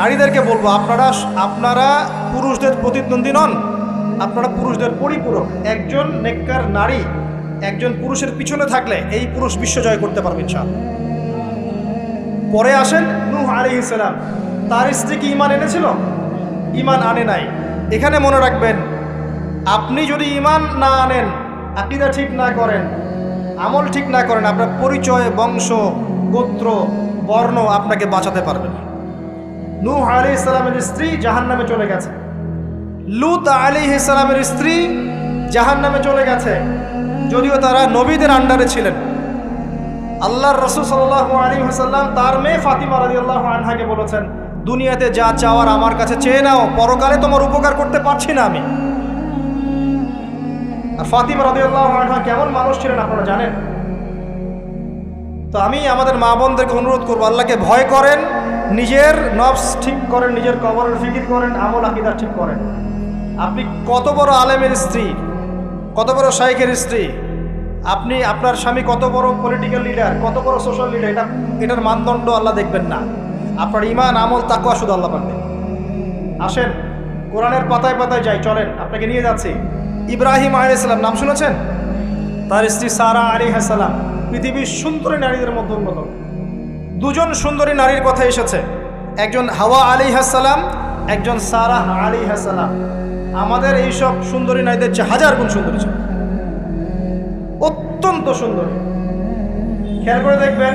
নারীদেরকে বলব, আপনারা আপনারা পুরুষদের প্রতিদ্বন্দ্বী নন, আপনারা পুরুষদের পরিপূরক। একজন নেককার নারী, একজন পুরুষের পিছনে থাকলে এই পুরুষ বিশ্ব জয় করতে পারবে, ইনশাআল্লাহ। পরে আসেন নূহ আলাইহিস সালাম। তার স্ত্রী কি ইমান এনেছিল? ইমান আনে নাই। এখানে মনে রাখবেন, আপনি যদি ইমান না আনেন, আকিদা ঠিক না করেন, আমল ঠিক না করেন, আপনার পরিচয়, বংশ, গোত্র, বর্ণ আপনাকে বাঁচাতে পারবে না। নূহ আলি ইসলামের স্ত্রী জাহান নামে চলে গেছে। লুত আলী ইসলামের স্ত্রী জাহান নামে চলে গেছে। যদিও তারা নবীদের আন্ডারে ছিলেন। আল্লাহর রসুল সাল্লাহ আলী হাসাল্লাম তার মেয়ে ফাতিমা রাজি আল্লাহ আনহাকে বলেছেন, দুনিয়াতে যা চাওয়ার আমার কাছে চেয়ে নাও, পরকালে তোমার উপকার করতে পারছি না আমি। আর ফাতিমা রাজি আল্লাহ আনহা কেমন মানুষ ছিলেন আপনারা জানেন? তো আমি আমাদের মা বোনদেরকে অনুরোধ করব, আল্লাহকে ভয় করেন নিজের নফস ঠিক করেন, নিজের কবরের ফিকির করেন, আমল আকিদা ঠিক করেন। আপনি কত বড় আলেমের স্ত্রী, কত বড় শাইখের স্ত্রী, আপনি আপনার স্বামী কত বড় পলিটিক্যাল লিডার কত বড় সোশ্যাল লিডার এটা এটার মানদণ্ড আল্লাহ দেখবেন না। আপনার ইমান আমল তাকুয়া শুধু আল্লাহ পাবেন আসেন, কোরআনের পাতায় পাতায় যাই, চলেন, আপনাকে নিয়ে যাচ্ছি। ইব্রাহিম আলাইসালাম নাম শুনেছেন? তার স্ত্রী সারা আলী হাসালাম পৃথিবীর সুন্দরী নারীদের মধ্যে অন্যতম। দুজন সুন্দরী নারীর কথা এসেছে। একজন হাওয়া আলী হাসালাম একজন সারাহ আলী হাসালাম আমাদের এইসব সুন্দরী নারীদের চেয়ে হাজার গুণ সুন্দরী ছিল। অত্যন্ত সুন্দরী। খেয়াল করে দেখবেন,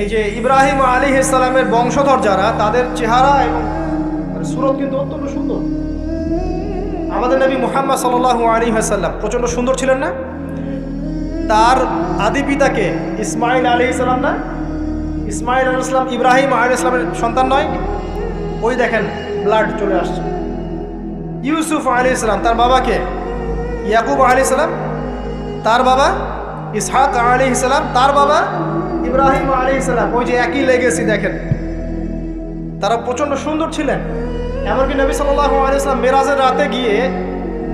এই যে ইব্রাহিম আলী ইসলামের বংশধর যারা, তাদের চেহারা এবং সুরত কিন্তু অত্যন্ত সুন্দর। আমাদের নবী মুহাম্মদ সাল আলী হাসাল্লাম প্রচণ্ড সুন্দর ছিলেন না? তার আদি পিতাকে ইসমাইল আলী ইসলাম না? ইসমাইল আলী ইসলাম ইব্রাহিম আলী ইসলামের সন্তান নয়। ওই দেখেন ব্লাড চলে আসছে। ইউসুফ আলী ইসলাম তার বাবাকে ইয়াকুব আলী ইসলাম তার বাবা ইসহাক আলী ইসলাম তার বাবা ইব্রাহিম আলী ইসলাম ওই যে একই লেগেছি দেখেন। তারা প্রচণ্ড সুন্দর ছিলেন। এমনকি নবী সাল্লাহ আলী ইসলাম মেরাজের রাতে গিয়ে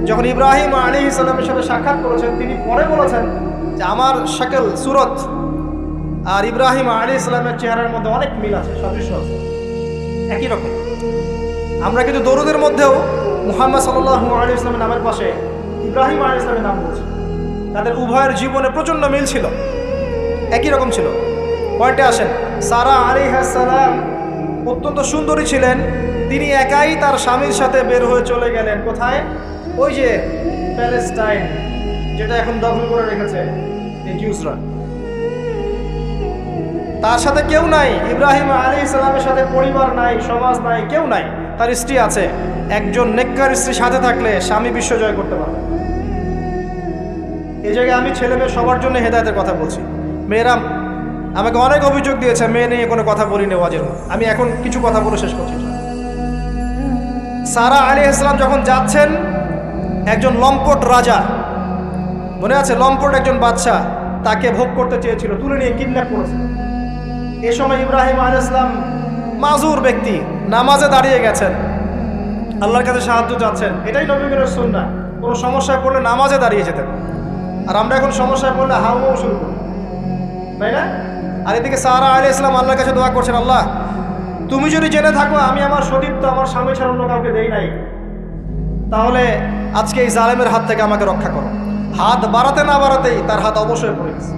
যখন ইব্রাহিম আলী ইসলামের সাথে সাক্ষাৎ করেছেন, তিনি পরে বলেছেন যে, আমার শাকেল, সুরত আর ইব্রাহিম আলী ইসলামের চেহারার মধ্যে অনেক মিল আছে, সাদৃশ্য আছে। একই রকম। আমরা কিন্তু দরুদের মধ্যেও মুহাম্মদ সাল্লাহ আলী ইসলামের নামের পাশে ইব্রাহিম আলী ইসলামের নাম বলছি। তাদের উভয়ের জীবনে প্রচণ্ড মিল ছিল। একই রকম ছিল। পয়েন্টে আসেন, সারা আলী সালাম অত্যন্ত সুন্দরী ছিলেন। তিনি একাই তার স্বামীর সাথে বের হয়ে চলে গেলেন। কোথায়? ওই যে প্যালেস্টাইন, যেটা এখন দখল করে রেখেছে, এই জিউসরা। তার সাথে কেউ নাই, ইব্রাহিম আলী ইসলামের সাথে পরিবার নাই, সমাজ নাই, কেউ নাই, তার স্ত্রী আছে। একজন নেককার স্ত্রী সাথে থাকলে স্বামী বিশ্ব জয় করতে পারবে। এই জায়গায় আমি ছেলে মেয়ে সবার জন্য হেদায়তের কথা বলছি। মেয়েরা আমাকে অনেক অভিযোগ দিয়েছে, মেয়ে নিয়ে কোনো কথা বলিনি, ওয়াজের আমি এখন কিছু কথা বলে শেষ করছি। সারা আলী ইসলাম যখন যাচ্ছেন, একজন লম্পট রাজা, মনে আছে? লম্পট একজন বাচ্চা তাকে ভোগ করতে চেয়েছিল, তুলে নিয়ে কিডন্যাপ করেছে এ সময় ইব্রাহিম আল ইসলাম মাজুর ব্যক্তি নামাজে দাঁড়িয়ে গেছেন। আল্লাহর কাছে সাহায্য চাচ্ছেন। এটাই নবীগরের সুন্না কোনো সমস্যায় পড়লে নামাজে দাঁড়িয়ে যেতেন। আর আমরা এখন সমস্যায় পড়লে হাউমাও শুরু করি তাই না? আর এদিকে সারা আলী ইসলাম আল্লাহর কাছে দোয়া করছেন, আল্লাহ, তুমি যদি জেনে থাকো, আমি আমার শরীর তো আমার স্বামী ছাড়া অন্য কাউকে দেই নাই। তাহলে আজকে এই জালেমের হাত থেকে আমাকে রক্ষা করো। হাত বাড়াতে না বাড়াতেই তার হাত অবশ্যই পড়ে গেছে।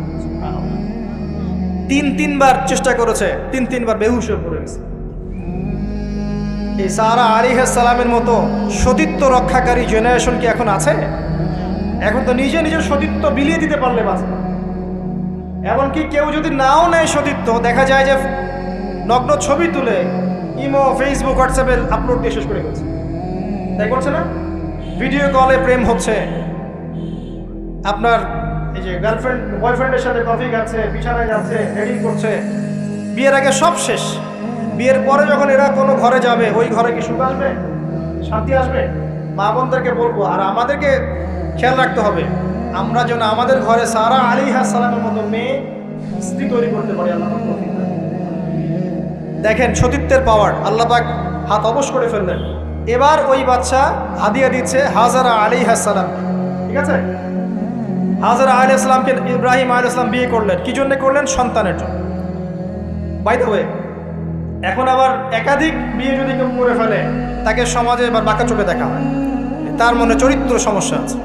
তিন তিনবার চেষ্টা করেছে, তিন তিনবার বেহুশ হয়ে পড়ে গেছে। এই সারা সালামের মতো সতীত্ব রক্ষাকারী জেনারেশন কি এখন আছে? এখন তো নিজে নিজের সতীত্ব বিলিয়ে দিতে পারলে বাঁচে। এমনকি কেউ যদি নাও নেয় সতীত্ব, দেখা যায় যে নগ্ন ছবি তুলে ইমো ফেসবুক হোয়াটসঅ্যাপে আপলোড দিয়ে শেষ করে গেছে। তাই করছে না? ভিডিও কলে প্রেম হচ্ছে। আপনার যে গার্লফ্রেন্ড বয়ফ্রেন্ডের সাথে কফি খাচ্ছে, বিছানায় যাচ্ছে রেডিং করছে। বিয়ের আগে সব শেষ। বিয়ের পরে যখন এরা কোনো ঘরে যাবে, ওই ঘরে কি সুখ আসবে? শান্তি আসবে? মা বোনদেরকে বলব, আর আমাদেরকে খেয়াল রাখতে হবে, আমরা যেন আমাদের ঘরে সারা আলী সালামের মতো মেয়ে স্ত্রী তৈরি করতে পারি, আল্লাহ। দেখেন, সতীত্বের পাওয়ার আল্লাহ হাত অবশ করে ফেললেন এবার ওই বাচ্চা হাদিয়া দিচ্ছে, হাজারা আলী সালাম। ঠিক আছে? হাজারা আলী ইসলামকে ইব্রাহিম আলী ইসলাম বিয়ে করলেন। কি জন্য করলেন? সন্তানের জন্য। বাই দ্য ওয়ে এখন আবার একাধিক বিয়ে যদি কেউ করে ফেলে, তাকে সমাজে এবার বাঁকা চোখে দেখা হয়। তার মনে চরিত্র সমস্যা আছে।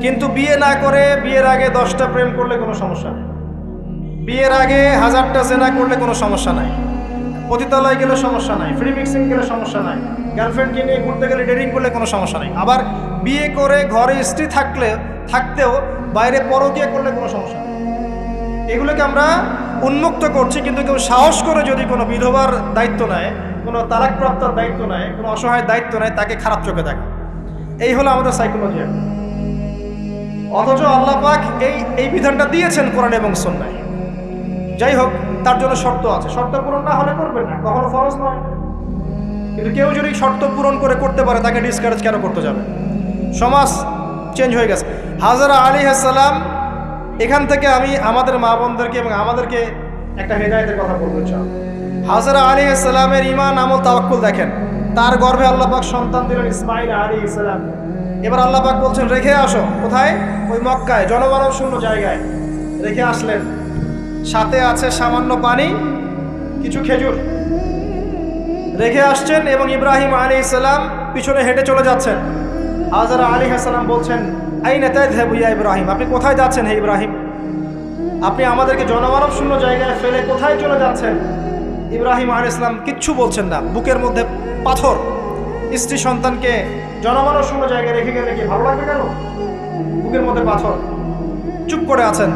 কিন্তু বিয়ে না করে, বিয়ের আগে দশটা প্রেম করলে কোনো সমস্যা নেই। বিয়ের আগে হাজারটা জেনা করলে কোনো সমস্যা নাই। পতিতালয় গেলে সমস্যা নাই ফ্রি মিক্সিং গেলে সমস্যা নাই। গার্লফ্রেন্ডকে নিয়ে ঘুরতে গেলে ডেটিং করলে কোনো সমস্যা নেই। আবার বিয়ে করে ঘরে স্ত্রী থাকলে, থাকতেও বাইরে পরকীয়া করলে কোনো সমস্যা নেই। এগুলোকে আমরা উন্মুক্ত করছি, কিন্তু কেউ সাহস করে যদি কোনো বিধবার দায়িত্ব নেয়, কোনো তালাকপ্রাপ্তার দায়িত্ব নেয়, কোনো অসহায় দায়িত্ব নেয়, তাকে খারাপ চোখে দেখে। এই হলো আমাদের সাইকোলজি অথচ আল্লাহ পাক এই এই বিধানটা দিয়েছেন কোরআন এবং সন্ন্যায় যাই হোক, তার জন্য শর্ত আছে। শর্ত পূরণ না হলে করবেন না। কখনো ফরজ নয়। কিন্তু কেউ যদি শর্ত পূরণ করে করতে পারে, তাকে ডিসকারেজ কেন করতে যাবে? সমাজ চেঞ্জ হয়ে গেছে। হাজারা আলী হাসালাম, এখান থেকে আমি আমাদের মা বোনদেরকে এবং আমাদেরকে একটা হেদায়তের কথা বলতে চাই। হাজারা আলী ইসলামের ইমান আমল, তাওয়াক্কুল দেখেন। তার গর্ভে আল্লাহ পাক সন্তান দিলেন ইসমাইল আলী ইসলাম এবার আল্লাহ পাক বলছেন, রেখে আসো। কোথায়? ওই মক্কায় জনমানব শূন্য জায়গায়। রেখে আসলেন। সাথে আছে সামান্য পানি, কিছু খেজুর। রেখে আসছেন এবং ইব্রাহিম আলী ইসলাম পিছনে হেঁটে চলে যাচ্ছেন। হাজারা আলী হাসালাম বলছেন আই নেতায় ইয়া ইব্রাহিম? আপনি কোথায় যাচ্ছেন হে ইব্রাহিম? আপনি আমাদেরকে জনমানব শূন্য জায়গায় ফেলে কোথায় চলে যাচ্ছেন? ইব্রাহিম আলী ইসলাম কিচ্ছু বলছেন না। বুকের মধ্যে পাথর। স্ত্রী সন্তানকে জনমানব শূন্য জায়গায় রেখে গেলে কি ভালো লাগবে কেন? বুকের মধ্যে পাথর। চুপ করে আছেন।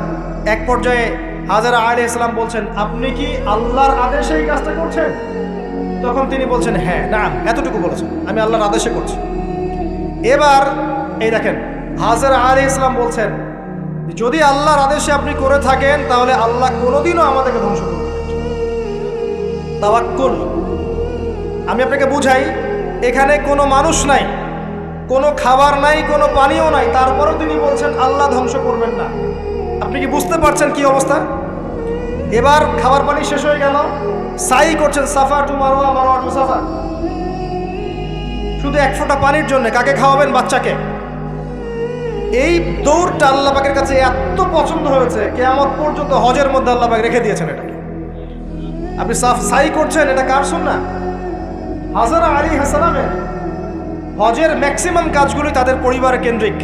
এক পর্যায়ে হাজারা আলী ইসলাম বলছেন, আপনি কি আল্লাহর আদেশে এই কাজটা করছেন? তখন তিনি বলছেন হ্যাঁ না এতটুকু বলেছেন আমি আল্লাহর আদেশে করছি। এবার এই দেখেন, হাজার আলী ইসলাম বলছেন, যদি আল্লাহর আদেশে আপনি করে থাকেন, তাহলে আল্লাহ কোনোদিনও আমাদেরকে ধ্বংস করবে। তাওয়াক্কুল। আমি আপনাকে বুঝাই, এখানে কোনো মানুষ নাই, কোনো খাবার নাই, কোনো পানীয় নাই, তারপরেও তিনি বলছেন, আল্লাহ ধ্বংস করবেন না। আপনি কি বুঝতে পারছেন কি অবস্থা? এবার খাবার পানি শেষ হয়ে গেল। সাই করছেন Safa to Marwa Marwa to Safa শুধু এক ফোঁটা পানির জন্য কাকে খাওয়াবেন বাচ্চাকে? এই দৌড়টা আল্লাহ পাকের কাছে এত পছন্দ হয়েছে, কেয়ামত পর্যন্ত হজের মধ্যে আল্লাহ পাক রেখে দিয়েছেন এটাকে। আপনি সাফ সাই করছেন, এটা কার শোন না হাজারা আলী হাসালামের হজের ম্যাক্সিমাম কাজগুলি তাদের পরিবার কেন্দ্রিক।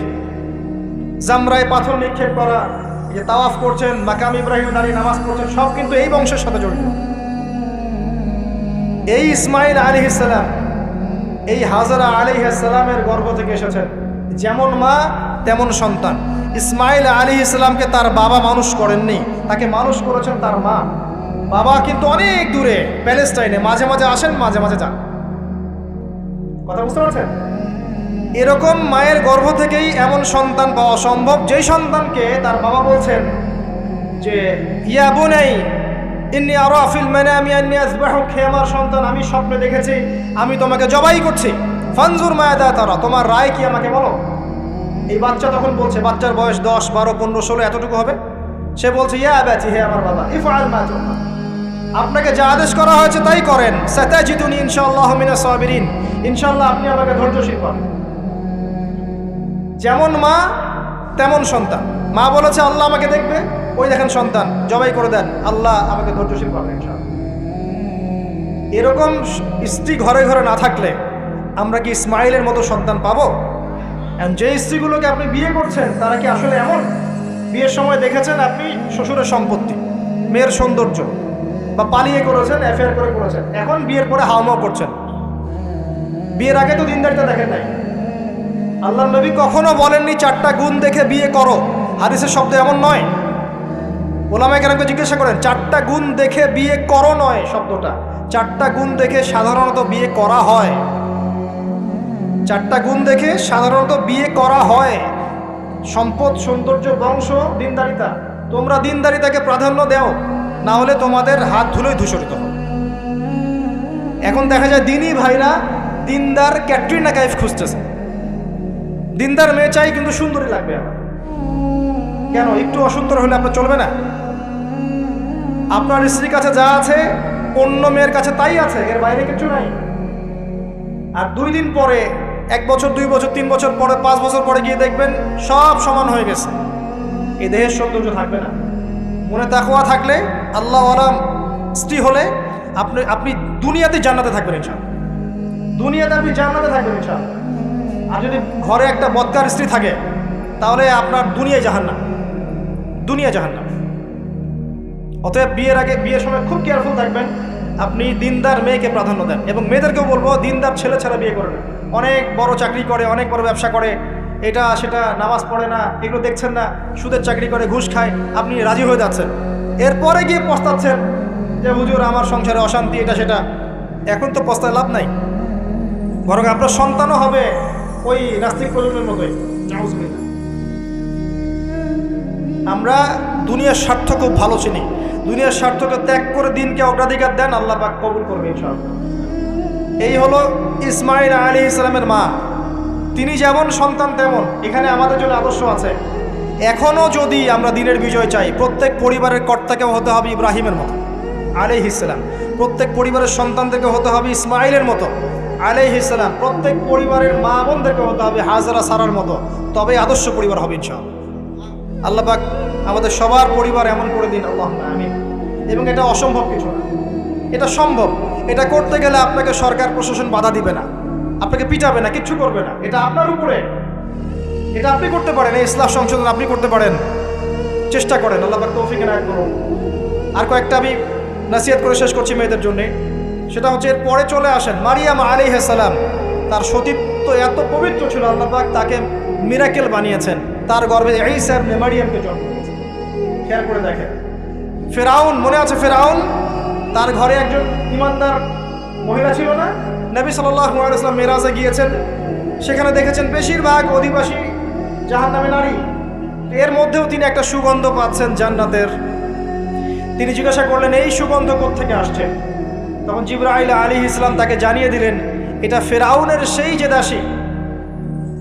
জামরায় পাথর নিক্ষেপ করা তাওয়াফ করছেন, মাকাম ইব্রাহিম দাঁড়িয়ে নামাজ পড়ছেন, সব কিন্তু এই বংশের সাথে জড়িত। এই ইসমাইল আলী ইসালাম এই হাজারা আলী ইসালামের গর্ভ থেকে এসেছেন। যেমন মা, তেমন সন্তান। ইসমাইল আলী ইসলামকে তার বাবা মানুষ করেননি। তাকে মানুষ করেছেন তার মা। বাবা কিন্তু অনেক দূরে, প্যালেস্টাইনে। মাঝে মাঝে আসেন, মাঝে মাঝে যান। কথা বুঝতে পারছেন? এরকম মায়ের গর্ভ থেকেই এমন সন্তান পাওয়া সম্ভব। যেই সন্তানকে তার বাবা বলছেন যে, ইয়া বোনাই ইন্নি আরও আফিল মানে আমি আন্নি আমার সন্তান, আমি স্বপ্নে দেখেছি, আমি তোমাকে জবাই করছি। ফানজুর মায়াদা তারা, তোমার রায় কি আমাকে বলো? এই বাচ্চা তখন বলছে, বাচ্চার বয়স দশ, বারো, পনেরো, ষোলো, এতটুকু হবে? সে বলছে, ইয়া ব্যাচি হে আমার বাবা, ইফআল মা তুমার আপনাকে যা আদেশ করা হয়েছে তাই করেন। সাতাজিদুনি ইনশাআল্লাহ মিনাস সাবিরিন। ইনশাআল্লাহ আপনি আমাকে ধৈর্যশীল করেন। যেমন মা, তেমন সন্তান। মা বলেছে, আল্লাহ আমাকে দেখবে। ওই দেখেন সন্তান, জবাই করে দেন। আল্লাহ আমাকে ধৈর্যশীল করবেন এরকম স্ত্রী ঘরে ঘরে না থাকলে আমরা কি ইসমাইলের মতো সন্তান পাবো? যে স্ত্রীগুলোকে আপনি বিয়ে করছেন, তারা কি আসলে এমন? বিয়ের সময় দেখেছেন আপনি শ্বশুরের সম্পত্তি, মেয়ের সৌন্দর্য, বা পালিয়ে করেছেন অ্যাফেয়ার করে করেছেন, এখন বিয়ের পরে হাওমাও করছেন। বিয়ের আগে তো দিনদারিতা দেখেন নাই। আল্লাহ নবী কখনো বলেননি, চারটা গুণ দেখে বিয়ে করো। হাদিসের শব্দ এমন নয়। ওলামায় কেন জিজ্ঞাসা করেন, চারটা গুণ দেখে বিয়ে করো নয় শব্দটা। চারটা গুণ দেখে সাধারণত বিয়ে করা হয় চারটা গুণ দেখে সাধারণত বিয়ে করা হয় সম্পদ, সৌন্দর্য, বংশ, দিনদারিতা, তোমরা দিনদারিতাকে প্রাধান্য দাও, না হলে তোমাদের হাত ধুলোই ধূসরিত হবে এখন দেখা যায় দিনই ভাইরা দিনদার ক্যাটরিনা কাইফ খুঁজতেছে। দিনদার মেয়ে চাই কিন্তু সুন্দরী লাগবে আমার। কেন? একটু অসুন্দর হলে আপনার চলবে না? আপনার স্ত্রীর কাছে যা আছে, অন্য মেয়ের কাছে তাই আছে, এর বাইরে কিছু নাই। আর দুই দিন পরে, এক বছর, দুই বছর, তিন বছর পরে, পাঁচ বছর পরে গিয়ে দেখবেন সব সমান হয়ে গেছে। এই দেহের সৌন্দর্য থাকবে না। মনে তাকুয়া থাকলে, আল্লাহ আলাম স্ত্রী হলে আপনি আপনি দুনিয়াতে জান্নাতে থাকবেন ইনশাল দুনিয়াতে আপনি জান্নাতে থাকবেন ইনশাল আর যদি ঘরে একটা বদকার স্ত্রী থাকে, তাহলে আপনার দুনিয়ায় জাহান্না দুনিয়া জাহান্না অতএব বিয়ের আগে বিয়ের সময় খুব কেয়ারফুল থাকবেন। আপনি দিনদার মেয়েকে প্রাধান্য দেন এবং মেয়েদেরকেও বলব, দিনদার ছেলে ছাড়া বিয়ে করেন অনেক বড় চাকরি করে, অনেক বড় ব্যবসা করে, এটা সেটা নামাজ পড়ে না, এগুলো দেখছেন না, সুদের চাকরি করে, ঘুষ খায়, আপনি রাজি হয়ে যাচ্ছেন। এরপরে গিয়ে পস্তাচ্ছেন যে, হুজুর, আমার সংসারে অশান্তি, এটা সেটা। এখন তো পস্তায় লাভ নাই। বরং আপনার সন্তানও হবে ওই নাস্তিক প্রজন্মের মতোই। আমরা দুনিয়ার স্বার্থ খুব ভালো চিনি। দুনিয়ার স্বার্থকে ত্যাগ করে দিনকে অগ্রাধিকার দেন, আল্লাহ পাক কবুল করবে ইনশাআল্লাহ। এই হলো ইসমাইল আলী ইসলামের মা। তিনি যেমন সন্তান তেমন, এখানে আমাদের জন্য আদর্শ আছে। এখনও যদি আমরা দিনের বিজয় চাই, প্রত্যেক পরিবারের কর্তাকেও হতে হবে ইব্রাহিমের মতো আলী ইসলাম প্রত্যেক পরিবারের সন্তানদেরকে হতে হবে ইসমাইলের মতো আলাই ইসলাম প্রত্যেক পরিবারের মা বোনদেরকে হতে হবে হাজারা সারার মতো। তবে আদর্শ পরিবার হবে ইনশাআল্লাহ। আল্লাহ পাক আমাদের সবার পরিবার এমন করে দিন আল্লাহ আমিন। এবং এটা অসম্ভব কিছু না। এটা সম্ভব। এটা করতে গেলে আপনাকে সরকার প্রশাসন বাধা দিবে না। আপনাকে পিটাবে না, কিচ্ছু করবে না। এটা আপনার উপরে। এটা আপনি করতে পারেন, এই ইসলাম সংশোধন আপনি করতে পারেন। চেষ্টা করেন, আল্লাহ পাক তৌফিক এনায়ত করুন। আর কয়েকটা আমি নাসিহাত করে শেষ করছি মেয়েদের জন্যে। সেটা হচ্ছে, এর পরে চলে আসেন মারিয়াম আলী সালাম। তার সতীত্ব এত পবিত্র ছিল, আল্লাহ পাক তাকে মিরাকেল বানিয়েছেন। তার গর্ভে এই স্যার মারিয়ামকে জন্ম খেয়াল করে দেখেন। ফেরাউন, মনে আছে ফেরাউন? তার ঘরে একজন ইমানদার মহিলা ছিল না? নবী সাল্লাম মেরাজে গিয়েছেন। সেখানে দেখেছেন বেশিরভাগ অধিবাসী জাহান নামে নারী। এর মধ্যেও তিনি একটা সুগন্ধ পাচ্ছেন জান্নাতের। তিনি জিজ্ঞাসা করলেন, এই সুগন্ধ থেকে আসছে? তখন জিব্রাইল আলী ইসলাম তাকে জানিয়ে দিলেন, এটা ফেরাউনের সেই যে দাসী।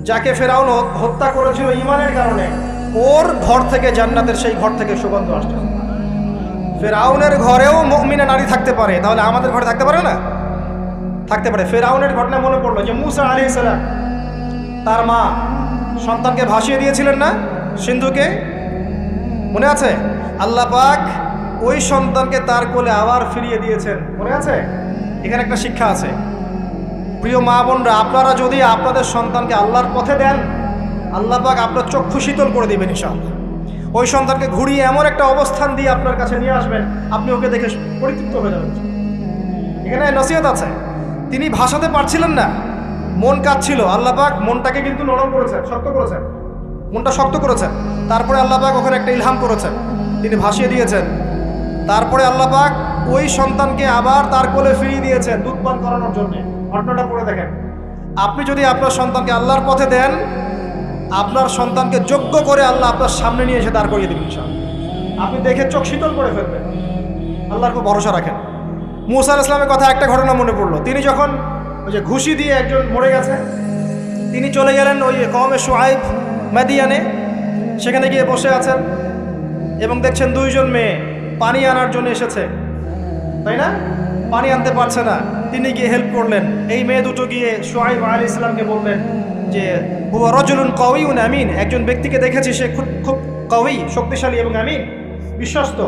যাকে ফেরাউন হত্যা করেছিল ইমানের কারণে, ওর ঘর থেকে জান্নাতের সেই ঘর থেকে সুগন্ধ আসছে। ফেরাউনের ঘরেও মমিনা নারী থাকতে পারে, তাহলে আমাদের ঘরে থাকতে পারে না? থাকতে পারে। ফেরাউনের ঘটনা মনে পড়ল যে মুসা আলী ইসলাম তার মা সন্তানকে ভাসিয়ে দিয়েছিলেন না? সিন্ধুকে? মনে আছে? আল্লাহ পাক ওই সন্তানকে তার কোলে আবার ফিরিয়ে দিয়েছেন। মনে আছে? এখানে একটা শিক্ষা আছে। প্রিয় মা বোনরা, আপনারা যদি আপনাদের সন্তানকে আল্লাহর পথে দেন, আল্লাহ পাক আপনার চক্ষু শীতল করে দিবেন ইনশাআল্লাহ। ওই সন্তানকে ঘুরিয়ে এমন একটা অবস্থান দিয়ে আপনার কাছে নিয়ে আসবেন, আপনি ওকে দেখে পরিতৃপ্ত হয়ে যাবেন। এখানে নসিহত আছে, তিনি ভাসাতে পারছিলেন না, মন কাঁদছিল, আল্লাহ পাক মনটাকে কিন্তু নরম করেছেন, শক্ত করেছেন, মনটা শক্ত করেছেন। তারপরে আল্লাহ পাক ওখানে একটা ইলহাম করেছেন, তিনি ভাসিয়ে দিয়েছেন। তারপরে আল্লাহ পাক ওই সন্তানকে আবার তার কোলে ফিরিয়ে দিয়েছেন দুধ পান করানোর জন্য। ঘটনাটা পড়ে দেখেন। আপনি যদি আপনার সন্তানকে আল্লাহর পথে দেন, আপনার সন্তানকে যোগ্য করে আল্লাহ আপনার সামনে নিয়ে এসে দাঁড় করিয়ে দেবেন। আপনি দেখে চোখ শীতল করে ফেলবেন। আল্লাহর খুব ভরসা রাখেন। মুসা ইসলামের কথা একটা ঘটনা মনে পড়ল। তিনি যখন ওই যে ঘুষি দিয়ে একজন মরে গেছে, তিনি চলে গেলেন ওই কমে সোয়াইব মাদিয়ানে। সেখানে গিয়ে বসে আছেন এবং দেখছেন দুইজন মেয়ে পানি আনার জন্য এসেছে। তাই না? পানি আনতে পারছে না। তিনি গিয়ে হেল্প করলেন। এই মেয়ে দুটো গিয়ে সোহাইব আলী ইসলামকে বললেন যে, হুয়া রজুলুন কউইউন আমিন। একজন ব্যক্তিকে দেখেছি, সে খুব খুব কউই শক্তিশালী এবং আমিন, বিশ্বস্ত।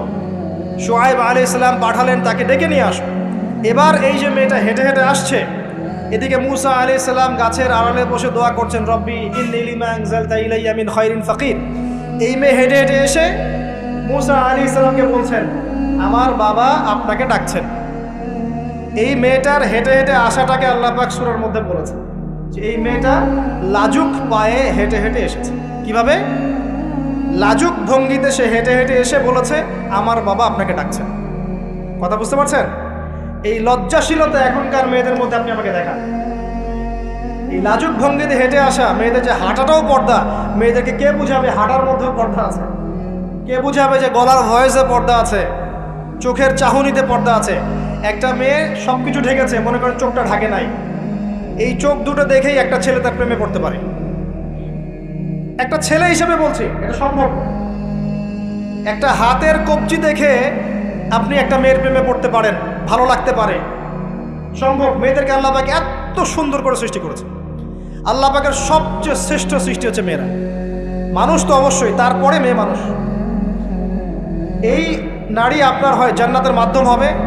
সোহাইব আলী ইসলাম পাঠালেন, তাকে ডেকে নিয়ে আস। এবার এই যে মেয়েটা হেঁটে হেঁটে আসছে, এদিকে মুসা আলী সাল্লাম গাছের আড়ালে বসে দোয়া করছেন, রব্বি মিন খায়রিন ফাকির। এই মেয়ে হেঁটে হেঁটে এসে মুসা আলী ইসলামকে বলছেন, আমার বাবা আপনাকে ডাকছেন। এই মেয়েটার হেঁটে হেঁটে আসাটাকে আল্লাহ পাক সুরার মধ্যে বলেছেন যে এই মেয়েটা লাজুক পায়ে হেঁটে হেঁটে এসেছে। কীভাবে? লাজুক ভঙ্গিতে সে হেঁটে হেঁটে এসে বলেছে, আমার বাবা আপনাকে ডাকছেন কথা বুঝতে পারছেন? এই লজ্জাশীলতা এখনকার মেয়েদের মধ্যে আপনি আমাকে দেখান। এই লাজুক ভঙ্গিতে হেঁটে আসা মেয়েদের যে হাঁটাটাও পর্দা, মেয়েদেরকে কে বুঝাবে? হাঁটার মধ্যেও পর্দা আছে। কে বুঝাবে যে গলার ভয়েসে পর্দা আছে? চোখের চাহনিতে পর্দা আছে। একটা মেয়ে সব কিছু ঢেকেছে, মনে করেন চোখটা ঢাকে নাই। এই চোখ দুটো দেখেই একটা ছেলে তার প্রেমে পড়তে পারে। একটা ছেলে হিসেবে বলছি, এটা সম্ভব। একটা হাতের কবজি দেখে আপনি একটা মেয়ের প্রেমে পড়তে পারেন, ভালো লাগতে পারে। সম্ভব, মেয়েদেরকে আল্লাহ পাক এত সুন্দর করে সৃষ্টি করেছে। আল্লাহ পাকের সবচেয়ে শ্রেষ্ঠ সৃষ্টি হচ্ছে মেয়েরা। মানুষ তো অবশ্যই, তারপরে মেয়ে মানুষ। এই নারী আপনার হয় জান্নাতের মাধ্যম হবে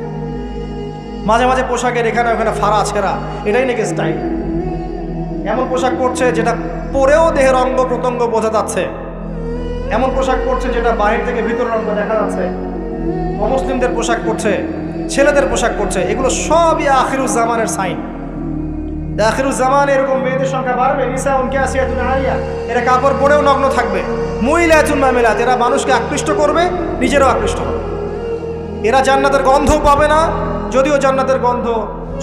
মাঝে মাঝে পোশাকের এখানে ওখানে ফাড়া ছেঁড়া, এটাই নাকি স্টাইল এমন পোশাক পরছে যেটা পরেও দেহের অঙ্গ প্রত্যঙ্গ বোঝা যাচ্ছে। এমন পোশাক পরছে যেটা বাহির থেকে ভিতরের অঙ্গ দেখা যাচ্ছে। অমুসলিমদের পোশাক পরছে, ছেলেদের পোশাক পরছে, এগুলো সবই আখিরুজ্জামানের সাইন আখিরুজ্জামান এরকম মেয়েদের সংখ্যা বাড়বে? নিসা, উনকে আসিয়া তুমি আইয়া এরা কাপড় পরেও নগ্ন থাকবে। মহিলা চুন মামিলাত, এরা মানুষকে আকৃষ্ট করবে, নিজেরও আকৃষ্ট হবে। এরা জান্নাতের গন্ধও পাবে না যদিও জান্নাতের গন্ধ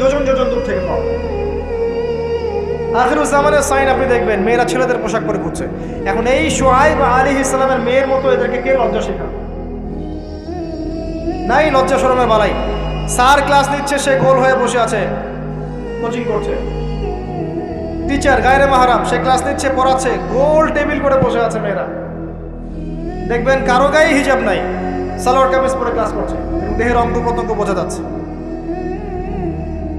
যোজন যোজন দূর থেকে পাবে আখিরুজ্জামানের সাইন আপনি দেখবেন, মেয়েরা ছেলেদের পোশাক পরে ঘুরছে। এখন এই সোহাইব আলী ইসলামের মেয়ের মতো এদেরকে কে লজ্জা শেখাবে নাই লজ্জা শরমের বালাই। স্যার ক্লাস নিচ্ছে, সে গোল হয়ে বসে আছে। কোচিং করছে। টিচার, গায়রে মাহারাম, সে ক্লাস নিচ্ছে, পড়াচ্ছে, গোল টেবিল করে বসে আছে মেয়েরা। দেখবেন কারও গায়ে হিজাব নাই। সালোয়ার কামিজ পরে ক্লাস করছে। দেহের অঙ্গ প্রত্যঙ্গ বোঝা যাচ্ছে।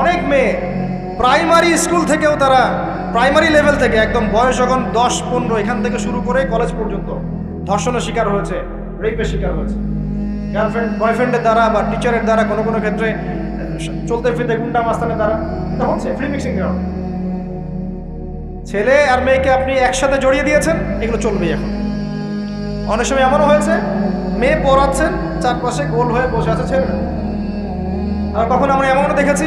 অনেক মেয়ে। প্রাইমারি স্কুল থেকেও তারা, প্রাইমারি লেভেল থেকে একদম বয়স যখন দশ, পনেরো, এখান থেকে শুরু করে কলেজ পর্যন্ত ধর্ষণের শিকার হয়েছে রেপের শিকার হয়েছে। গার্লফ্রেন্ড বয়ফ্রেন্ডের দ্বারা বা টিচারের দ্বারা কোনো কোনো ক্ষেত্রে চলতে ফিরতে গুন্ডা মাস্তানের দ্বারা এটা হচ্ছে ফ্রি মিক্সিং কারণ ছেলে আর মেয়েকে আপনি একসাথে জড়িয়ে দিয়েছেন, এগুলো চলবেই এখন। অনেক সময় এমনও হয়েছে, মেয়ে পড়াচ্ছেন, চারপাশে গোল হয়ে বসে আছে ছেলেরা। আর কখন আমরা এমনও দেখেছি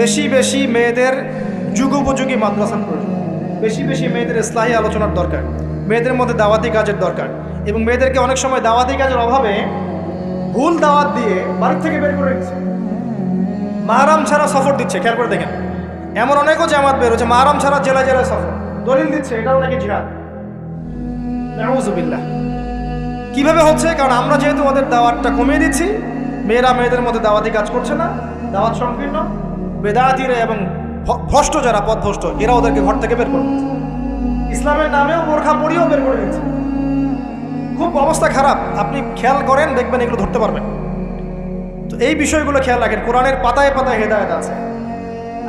বেশি বেশি মেয়েদের যুগোপযোগী মাদ্রাসার প্রয়োজন। বেশি বেশি মেয়েদের ইসলাহী আলোচনার দরকার, মেয়েদের মধ্যে দাওয়াতি কাজের দরকার এবং মেয়েদেরকে অনেক সময় দাওয়াতি কাজের অভাবে ভুল দাওয়াত দিয়ে বাড়ির থেকে বের করে দিচ্ছে মাহারাম ছাড়া সফর দিচ্ছে, খেয়াল করে দেখেন। এমন অনেকও জামাত বের হচ্ছে মাহারাম ছাড়া জেলা জেলায় সফর। দলিল দিচ্ছে, এটাও নাকি জিহাদ। কীভাবে হচ্ছে? কারণ আমরা যেহেতু ওদের দাওয়াতটা কমিয়ে দিচ্ছি, মেয়েরা মেয়েদের মধ্যে দাওয়াতি কাজ করছে না, দাওয়াত সংকীর্ণ। বেদাতিরা এবং ভ্রষ্ট যারা, পথভ্রষ্ট, এরা ওদেরকে ঘর থেকে বের করে ইসলামের নামেও বোরখা পরিয়েও বের করে দিচ্ছে খুব অবস্থা খারাপ। আপনি খেয়াল করেন, দেখবেন এগুলো ধরতে পারবেন। তো এই বিষয়গুলো খেয়াল রাখেন। কোরআনের পাতায় পাতায় হেদায়ত আছে।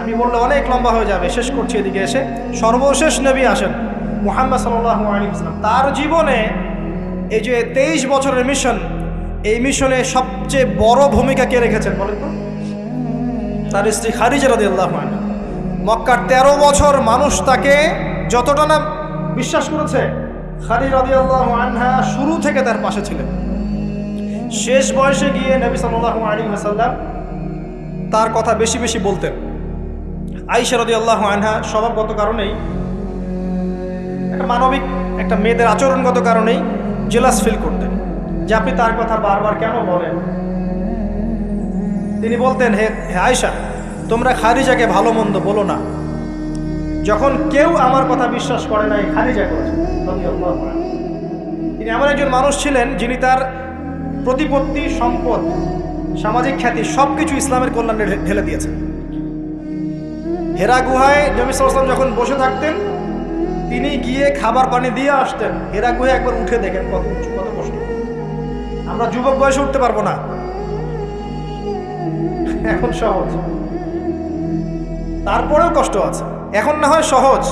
আমি বললে অনেক লম্বা হয়ে যাবে। শেষ করছি এদিকে এসে। সর্বশেষ নবী আসেন, মোহাম্মদ সাল্লাহ আলী ইসলাম তার জীবনে এই যে তেইশ বছরের মিশন, এই মিশনে সবচেয়ে বড় ভূমিকা কে রেখেছেন বলেন তো? তার স্ত্রী খারিজা রাদি আল্লাহ মক্কার তেরো বছর মানুষ তাকে যতটা না বিশ্বাস করেছে খারি রাদি আল্লাহ আনহা শুরু থেকে তার পাশে ছিলেন। শেষ বয়সে গিয়ে নবী সাল্লাহ আলী সাল্লাম তার কথা বেশি বেশি বলতেন। আইসা আল্লাহ আনহা স্বভাবগত কারণেই, একটা মানবিক একটা মেয়েদের আচরণগত কারণেই জেলাস ফিল করতেন, যে আপনি তার কথা বারবার কেন বলেন? তিনি বলতেন, হে হে আয়সা তোমরা খারিজাকে ভালো মন্দ বলো না। যখন কেউ আমার কথা বিশ্বাস করে নাই খারিজা করেছে। তিনি এমন একজন মানুষ ছিলেন যিনি তার প্রতিপত্তি, সম্পদ, সামাজিক খ্যাতি সব কিছু ইসলামের কল্যাণে ঢেলে দিয়েছেন। হেরা গুহায় নবী সাল্লাম যখন বসে থাকতেন, তিনি গিয়ে খাবার পানি দিয়ে আসতেন। হেরা গুহায় একবার উঠে দেখেন কত উঁচু, কত কষ্ট। আমরা যুবক বয়সে উঠতে পারব না। এখন সহজ। তারপরেও কষ্ট আছে। এখন না হয় সহজ।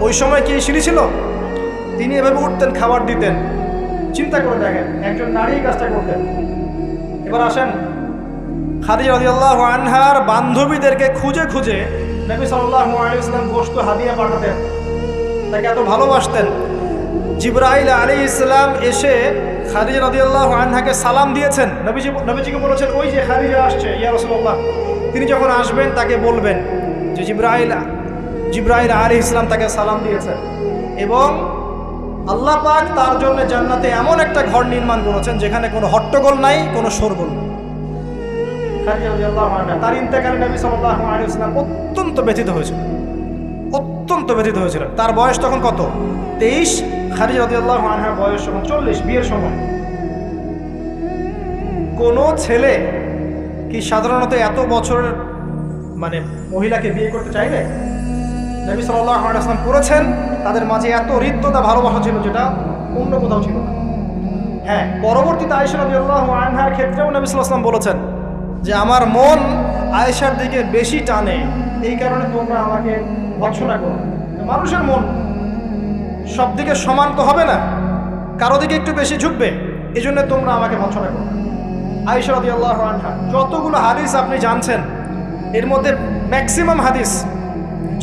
ওই সময় কি সিঁড়ি ছিল? তিনি এভাবে উঠতেন, খাবার দিতেন। চিন্তা করে দেখেন, একজন নারী কাজটা করতেন। এবার আসেন খাদিজা রাদিয়াল্লাহু আনহার বান্ধবীদেরকে খুঁজে খুঁজে নবী সাল্লাল্লাহু আলাইহি ওয়াসাল্লাম গোশত হাদিয়া পাঠাতেন। তাকে এত ভালোবাসতেন। জিব্রাইল আলী ইসলাম এসে খাদিজা রাদিয়াল্লাহু আনহাকে সালাম দিয়েছেন। নবীজি নবীজিকে বলেছেন, ওই যে খাদিজা আসছে, ইয়া রাসূলুল্লাহ। তিনি যখন আসবেন, তাকে বলবেন যে জিব্রাইল জিব্রাইল আলী ইসলাম তাকে সালাম দিয়েছেন। এবং আল্লাহ পাক তার জন্য জান্নাতে এমন একটা ঘর নির্মাণ করেছেন, যেখানে কোনো হট্টগোল নাই, কোনো শোরগোল নাই। তার ইন্তেকালে নবী সাল্লাল্লাহু আলাইহি ওয়াসাল্লাম অত্যন্ত ব্যথিত হয়েছিল অত্যন্ত ব্যথিত হয়েছিল তার বয়স তখন কত? তেইশ আনহার বয়স চল্লিশ, বিয়ের সময়। কোনো ছেলে কি সাধারণত এত বছরের মানে মহিলাকে বিয়ে করতে চাইবে নবী ওয়াসাল্লাম করেছেন, তাদের মাঝে এত হৃদ্যতা, ভালোবাসা ছিল যেটা অন্য কোথাও ছিল না। হ্যাঁ পরবর্তীতে আয়েশা রাদিয়াল্লাহু আনহার ক্ষেত্রেও নবী ওয়াসাল্লাম বলেছেন যে, আমার মন আয়েশার দিকে বেশি টানে। এই কারণে তোমরা আমাকে ভৎসনা করো। মানুষের মন সব দিকে সমান তো হবে না। কারও দিকে একটু বেশি ঝুঁকবে এই জন্য তোমরা আমাকে ভৎসনা করো। আয়েশা রাদিয়াল্লাহু আনহা, যতগুলো হাদিস আপনি জানছেন, এর মধ্যে ম্যাক্সিমাম হাদিস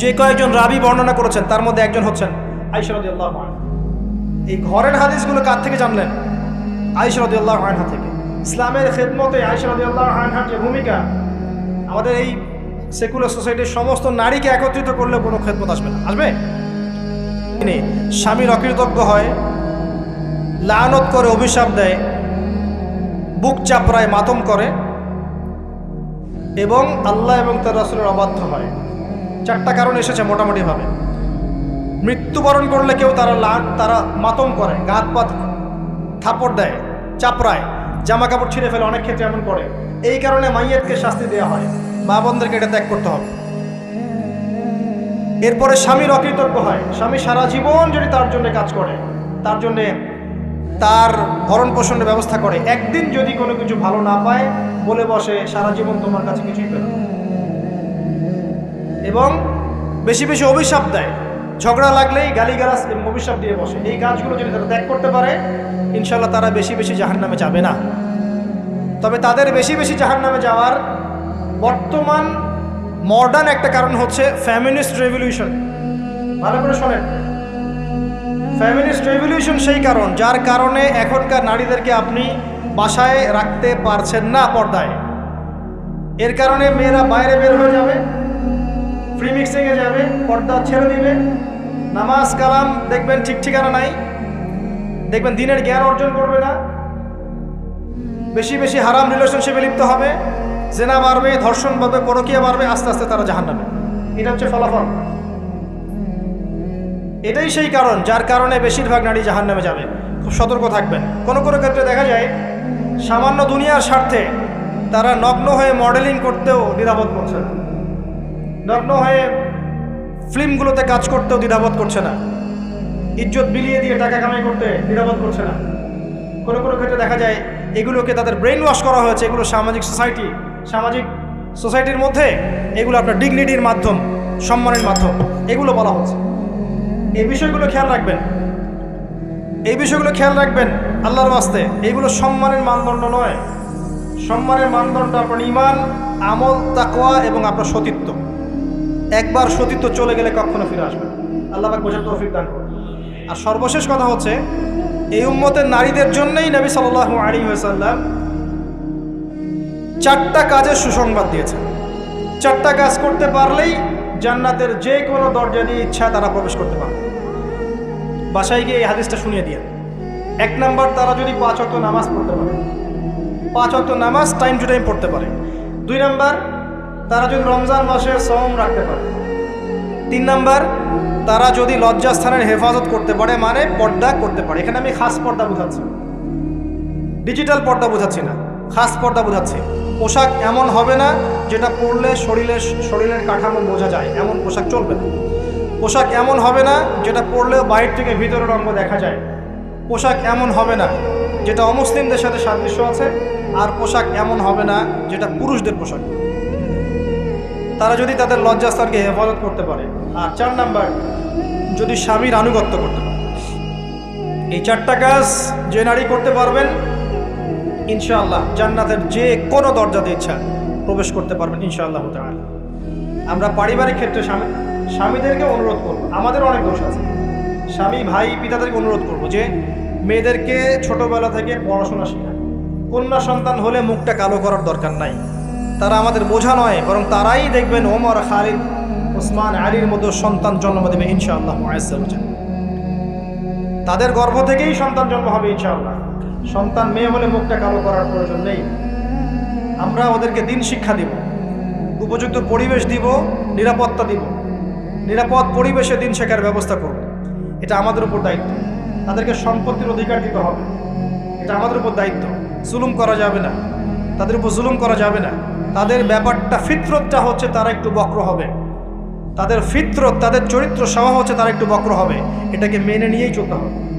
যে কয়েকজন রাবি বর্ণনা করেছেন, তার মধ্যে একজন হচ্ছেন আয়েশা রাদিয়াল্লাহু আনহা। এই ঘরের হাদিসগুলো কার থেকে জানলেন? আয়েশা রাদিয়াল্লাহু আনহা থেকে। ইসলামের খেদমতে আয়েশা রাদিয়াল্লাহু আনহার যে ভূমিকা, আমাদের এই সেকুলার সোসাইটির সমস্ত নারীকে একত্রিত করলে কোনো খেদমত আসবে না। আসবে? তিনি স্বামীর অকৃতজ্ঞ হয়, লানত করে অভিশাপ দেয়, বুক চাপড়ায় মাতম করে এবং আল্লাহ এবং তার রাসুলের অবাধ্য হয়। চারটা কারণ এসেছে মোটামুটিভাবে। মৃত্যুবরণ করলে কেউ তারা লাট তারা মাতম করে, গাত পাত থাপড় দেয়, চাপড়ায় জামা কাপড় ছিঁড়ে ফেলে, অনেক ক্ষেত্রে এমন করে। এই কারণে মাইয়েতকে শাস্তি দেওয়া হয়। মা বোনদেরকে এটা ত্যাগ করতে হবে। এরপরে স্বামীর অকৃতজ্ঞ হয়। স্বামী সারা জীবন যদি তার জন্য কাজ করে, তার জন্যে তার ভরণ পোষণের ব্যবস্থা করে, একদিন যদি কোনো কিছু ভালো না পায়, বলে বসে, সারা জীবন তোমার কাছে কিছুই পেল এবং বেশি বেশি অভিশাপ দেয়। ঝগড়া লাগলেই গালিগালাজ অভিশাপ দিয়ে বসে। এই কাজগুলো যদি তারা ত্যাগ করতে পারে ইনশাল্লাহ তারা বেশি বেশি জাহান নামে যাবে না। তবে তাদের বেশি বেশি জাহান নামে যাওয়ার বর্তমান মডার্ন একটা কারণ হচ্ছে ফ্যামিনিস্ট রেভলিউশন। ভালো করে শোনেন। ফ্যামিনিস্ট রেভলিউশন সেই কারণ, যার কারণে এখনকার নারীদেরকে আপনি বাসায় রাখতে পারছেন না পর্দায়। এর কারণে মেয়েরা বাইরে বের হয়ে যাবে ফ্রি মিক্সিংয়ে যাবে, পর্দা ছেড়ে দিবে, নামাজ কালাম দেখবেন ঠিক ঠিকানা নাই, দেখবেন দিনের জ্ঞান অর্জন করবে না, বেশি বেশি হারাম রিলেশনশিপে লিপ্ত হবে। জেনা বাড়বে ধর্ষণ বাড়বে পরকিয়া বাড়বে আস্তে আস্তে তারা জাহান নামে এটা হচ্ছে ফলাফল। এটাই সেই কারণ, যার কারণে বেশিরভাগ নারী জাহান নামে যাবে। খুব সতর্ক থাকবেন। কোনো কোনো ক্ষেত্রে দেখা যায়, সামান্য দুনিয়ার স্বার্থে তারা নগ্ন হয়ে মডেলিং করতেও দ্বিধাবোধ করছে নগ্ন হয়ে ফিল্মগুলোতে কাজ করতেও দ্বিধাবোধ করছে না। ইজ্জত বিলিয়ে দিয়ে টাকা কামাই করতে দ্বিধাবোধ করছে না। কোনো কোনো ক্ষেত্রে দেখা যায়, এগুলোকে তাদের ব্রেন ওয়াশ করা হয়েছে, এগুলো সামাজিক সোসাইটি সামাজিক সোসাইটির মধ্যে এগুলো আপনার ডিগনিটির মাধ্যম, সম্মানের মাধ্যম, এগুলো বলা হচ্ছে। এই বিষয়গুলো খেয়াল রাখবেন। এই বিষয়গুলো খেয়াল রাখবেন আল্লাহর বাস্তে এইগুলো সম্মানের মানদণ্ড নয়। সম্মানের মানদণ্ড আপনার ইমান আমল তাকোয়া এবং আপনার সতীত্ব। একবার সতীত্ব চলে গেলে কখনো ফিরে আসবে আল্লাহ বোঝার তৌফিক দান করুন। আর সর্বশেষ কথা হচ্ছে, এই উম্মতের নারীদের জন্যই নবী সাল্লাল্লাহু আলাইহি ওয়াসাল্লাম চারটা কাজের সুসংবাদ দিয়েছেন চারটা কাজ করতে পারলেই জান্নাতের যে কোনো দরজা দিয়ে ইচ্ছা তারা প্রবেশ করতে পারবে। বাসায় গিয়ে এই হাদিসটা শুনিয়ে দিয়ে। এক নাম্বার, তারা যদি পাঁচ অক্ট নামাজ পড়তে পারে। পাঁচ অক্ট নামাজ টাইম টু টাইম পড়তে পারে। দুই নাম্বার, তারা যদি রমজান মাসে সম রাখতে পারে। তিন নাম্বার, তারা যদি লজ্জাস্থানের হেফাজত করতে পারে মানে পর্দা করতে পারে। এখানে আমি খাস পর্দা বোঝাচ্ছি। ডিজিটাল পর্দা বোঝাচ্ছি না। খাস পর্দা বোঝাচ্ছি। পোশাক এমন হবে না যেটা পরলে শরীরের শরীরের কাঠামো বোঝা যায়। এমন পোশাক চলবে না। পোশাক এমন হবে না যেটা পরলেও বাইর থেকে ভিতরের অঙ্গ দেখা যায়। পোশাক এমন হবে না যেটা অমুসলিমদের সাথে সাদৃশ্য আছে, আর পোশাক এমন হবে না যেটা পুরুষদের পোশাক। তারা যদি তাদের লজ্জাস্থানকে হেফাজত করতে পারে। আর চার নাম্বার, যদি স্বামীর আনুগত্য করতে পারে। এই চারটা কাজ যে নারী করতে পারবেন ইনশাআল্লাহ জান্নাতের যে কোনো দরজাতে ইচ্ছা প্রবেশ করতে পারবেন ইনশাআল্লাহ তাআলা। আমরা পারিবারিক ক্ষেত্রে স্বামী, স্বামীদেরকে অনুরোধ করব, আমাদের অনেক দোষ আছে। স্বামী, ভাই, পিতাদেরকে অনুরোধ করব যে মেয়েদেরকে ছোটবেলা থেকে পড়াশোনা শেখায় কন্যা সন্তান হলে মুখটা কালো করার দরকার নাই। তারা আমাদের বোঝা নয়, বরং তারাই দেখবেন ওমর, খালিদ, ওসমান, আলীর মতো সন্তান জন্ম দেবে ইনশাআল্লাহ তাদের গর্ভ থেকেই সন্তান জন্ম হবে ইনশাআল্লাহ। সন্তান মেয়ে হলে মুখটা কালো করার প্রয়োজন নেই। আমরা ওদেরকে দিন শিক্ষা দিব, উপযুক্ত পরিবেশ দিব, নিরাপত্তা দিব। নিরাপদ পরিবেশে দিন শেখার ব্যবস্থা করব। এটা আমাদের উপর দায়িত্ব। তাদেরকে সম্পত্তির অধিকার দিতে হবে। এটা আমাদের উপর দায়িত্ব। জুলুম করা যাবে না। তাদের উপর জুলুম করা যাবে না। তাদের ব্যাপারটা ফিতরতটা হচ্ছে তারা একটু বক্র হবে। তাদের ফিতরত, তাদের চরিত্র স্বভাব হচ্ছে তারা একটু বক্র হবে। এটাকে মেনে নিয়েই চলতে হবে।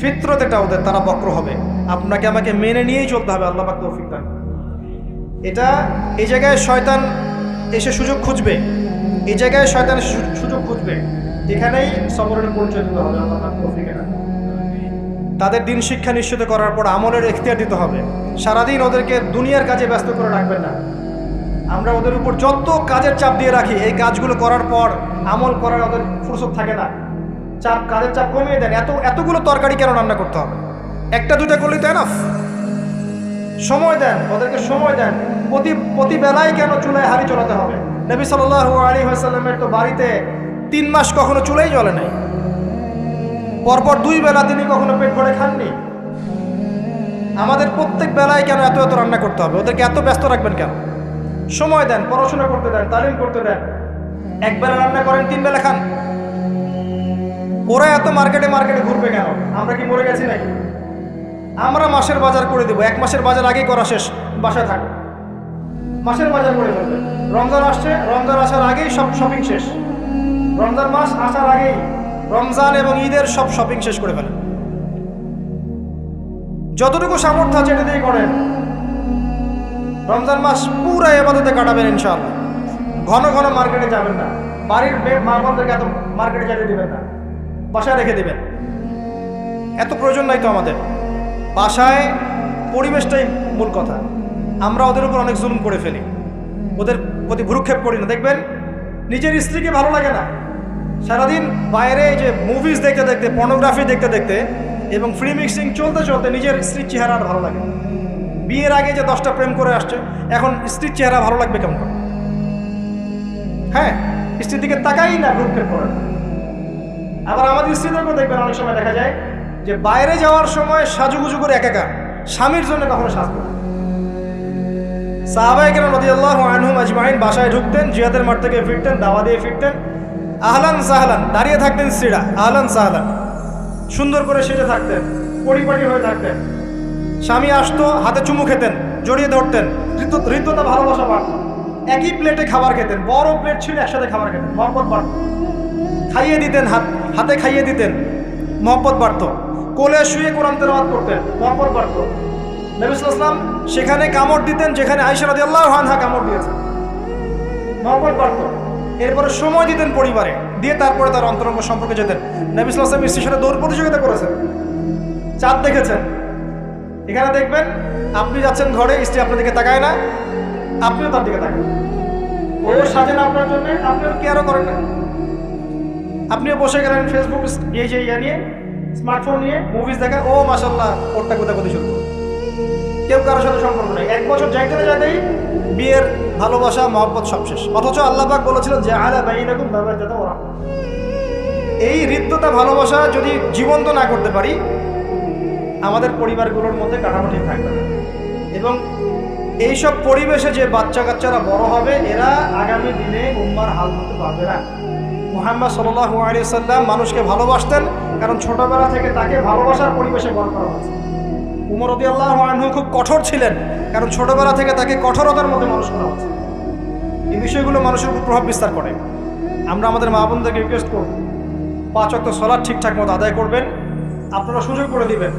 ফিতরত এটা ওদের, তারা বক্র হবে। আপনাকে আমাকে মেনে নিয়েই চলতে হবে, আল্লাহ পাক তৌফিক দান এটা এই জায়গায় শয়তান এসে সুযোগ খুঁজবে। এই জায়গায় শয়তান এসে সুযোগ খুঁজবে। এখানেই সবরের পরিচয় দিতে হবে, আল্লাহ পাক তৌফিক তাদের দিন শিক্ষা নিশ্চিত করার পর আমলের এখতিয়ার দিতে হবে। সারাদিন ওদেরকে দুনিয়ার কাজে ব্যস্ত করে রাখবেন না। আমরা ওদের উপর যত কাজের চাপ দিয়ে রাখি, এই কাজগুলো করার পর আমল করার ওদের ফুরসত থাকে না। চাপ, কাজের চাপ কমিয়ে দেন। এত এতগুলো তরকারি কেন রান্না করতে হবে? একটা, দুইটা করলেই তো এনাফ সময় দেন, ওদেরকে সময় দেন। প্রতি প্রতি বেলায় কেন চুলায় হাড়ি চলাতে হবে? নবী সাল্লাল্লাহু আলী হাসাল্লামের তো বাড়িতে তিন মাস কখনো চুলাই জ্বলে নাই। পরপর দুই বেলা তিনি কখনো পেট ভরে খাননি। আমাদের প্রত্যেক বেলায় কেন এত এত রান্না করতে হবে? ওদেরকে এত ব্যস্ত রাখবেন কেন? সময় দেন, পড়াশোনা করতে দেন, তালিম করতে দেন। এক বেলা রান্না করেন তিন বেলা খান। ওরা এত মার্কেটে মার্কেটে ঘুরবে কেন? আমরা কি মরে গেছি নাকি? আমরা মাসের বাজার করে দেবো। এক মাসের বাজার আগেই করা শেষ। বাসায় থাকো। মাসের বাজার করে ফেলবে রমজান আসছে। রমজান আসার আগেই সব শপিং শেষ। রমজান মাস আসার আগেই রমজান এবং ঈদের সব শপিং শেষ করে ফেলেন। যতটুকু সামর্থ্য আছে এটা দিয়ে করেন। রমজান মাস পুরো এবাদতে কাটাবেন ইনশাআল্লাহ। ঘন ঘন মার্কেটে যাবেন না। বাড়ির মা বোনদেরকে এত মার্কেটে যেতে দিবেন না। বাসায় রেখে দেবেন। এত প্রয়োজন নাই তো আমাদের। বাসায় পরিবেশটাই মূল কথা। আমরা ওদের উপর অনেক জুলুম করে ফেলি। ওদের প্রতি ভ্রুক্ষেপ করি না। দেখবেন, নিজের স্ত্রীকে ভালো লাগে না। সারাদিন বাইরে যে মুভিজ দেখতে দেখতে পর্নোগ্রাফি দেখতে দেখতে এবং ফ্রি মিক্সিং চলতে চলতে নিজের স্ত্রীর চেহারা ভালো লাগে বিয়ের আগে যে দশটা প্রেম করে আসছে, এখন স্ত্রীর চেহারা ভালো লাগবে কেমন? হ্যাঁ স্ত্রীর দিকে তাকাই না ভ্রুক্ষেপ করে না। আবার আমাদের স্ত্রীদেরকেও দেখবেন অনেক সময় দেখা যায় যে বাইরে যাওয়ার সময় সাজুগুজু করে একাকা, স্বামীর জন্য কখনো সাজবে না। সাহাবাই কেন নদী আল্লাহ আনহুম আজমাইন বাসায় ঢুকতেন জিয়াদের মাঠ থেকে ফিরতেন, দাওয়া দিয়ে ফিরতেন। আহলান সাহলান, দাঁড়িয়ে থাকতেন স্ত্রীরা আহলান সাহলান। সুন্দর করে সেজে থাকতেন, পরিপাটি হয়ে থাকতেন। স্বামী আসতো, হাতে চুমু খেতেন, জড়িয়ে ধরতেন হৃদ্যতা ভালোবাসা বাড়ত। একই প্লেটে খাবার খেতেন, বড় প্লেট ছিল, একসাথে খাবার খেতেন, মহব্বত বাড়ত। খাইয়ে দিতেন হাত। হাতে খাইয়ে দিতেন। মহব্বত বাড়ত। কোলে শুয়ে কোরআন তেলাওয়াত করতেন। মহব্বত বাড়ত। নবিসাম সেখানে কামড় দিতেন, যেখানে আইসা রাদি আল্লাহ হানহা কামড় দিয়েছেন মহব্বত বাড়ত। এরপরে সময় দিতেন পরিবারে। দিয়ে তারপরে তার অন্তরঙ্গ সম্পর্কে যেতেন। নবী সাল্লাম স্ত্রীর সাথে দৌড় প্রতিযোগিতা করেছেন। চাঁদ দেখেছেন। এখানে দেখবেন, আপনি যাচ্ছেন ঘরে, স্ত্রী আপনার দিকে তাকায় না, আপনিও তার দিকে তাকান। ও সাজেন আপনার জন্য আপনিও কেয়ারও করেন না। আপনিও বসে গেলেন ফেসবুক এই যে ইয়ে নিয়ে স্মার্টফোন নিয়ে মুভিজ দেখা। ও মাসাল্লাহ ওরটা কোথা কোথায় শুরু কেউ কারোর সাথে সম্পর্ক নেই। এক বছর যাইতে না যাইতেই বিয়ের ভালোবাসা, মহব্বত সব শেষ। অথচ আল্লাহবাক বলেছিলেন যে, আলা বাই রাখুন ব্যবহার যাতে ওরা এই হৃদ্যতা ভালোবাসা যদি জীবন্ত না করতে পারি, আমাদের পরিবারগুলোর মধ্যে কাঠামো ঠিক থাকবে না। এবং এইসব পরিবেশে যে বাচ্চা কাচ্চারা বড় হবে, এরা আগামী দিনে উম্মার হাল ধরতে পারবে না। মোহাম্মদ সাল্লাহ আলী সাল্লাম মানুষকে ভালোবাসতেন, কারণ ছোটবেলা থেকে তাকে ভালোবাসার পরিবেশে বড় করা হয়েছে। উমর আল্লাহ আনহু খুব কঠোর ছিলেন, কারণ ছোটবেলা থেকে তাকে কঠোরতার মধ্যে মানুষ করা হয়েছে। এই বিষয়গুলো মানুষের উপর প্রভাব বিস্তার করে। আমরা আমাদের মা বোনদেরকে রিকোয়েস্ট করব, পাঁচ অক্ট সলাদ ঠিকঠাক মতো আদায় করবেন, আপনারা সুযোগ করে দিবেন,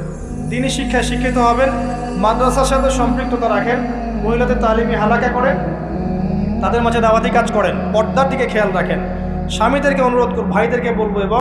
দিনই শিক্ষায় শিক্ষিত হবেন, মাদ্রাসার সাথে সম্পৃক্ততা রাখেন, মহিলাদের তালিমি হালাকা করেন, তাদের মাঝে দাওয়াতি কাজ করেন, পর্দার দিকে খেয়াল রাখেন। স্বামীদেরকে অনুরোধ করব ভাইদেরকে বলব এবং